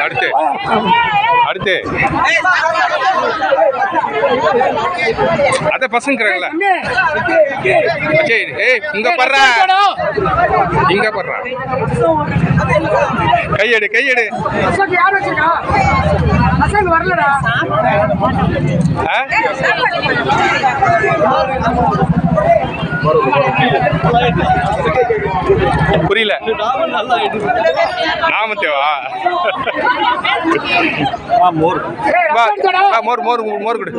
அடுத்து. அடுத்து. அத பசங்க இருக்கிறாங்கல்ல சரி ஏய் இங்க படுறா இங்க படுறா கையெடு கையெடு. ஆ? புரியல. நாமத்தேவா வா, மோர். மோர் மோர் கொடு.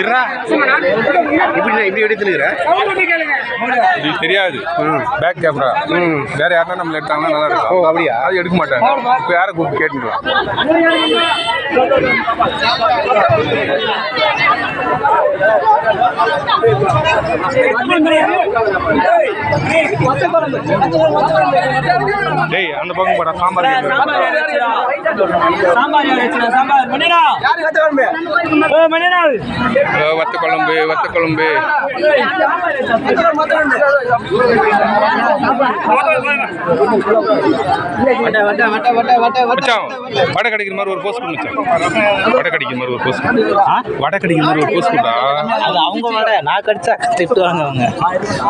இருடா. இப்படி இப்படி எடுத்துருக்கிற இது தெரியாது. பேக் கேமரா வேற யாருன்னா நம்மள எடுத்தாங்கன்னா நல்லா இருக்கும். ஓ அப்படியா? அது எடுக்க மாட்டாங்க. இப்போ யாரை கூப்பிட்டு கேட்டுக்கலாம்? டேய் அந்த பக்கம் போடா சாம்பார் வத்த குழம்பு வத்த குழம்பு. வடை கடிக்கிற மாதிரி ஒரு போஸ்ட் மச்சான். வடை கடிக்கிற மாதிரி ஒரு போஸ்ட் வடை கடிக்கிற மாதிரி ஒரு போஸ்ட் அது அவங்க வர நான் கடிச்சா திட்டுவாங்க அவங்க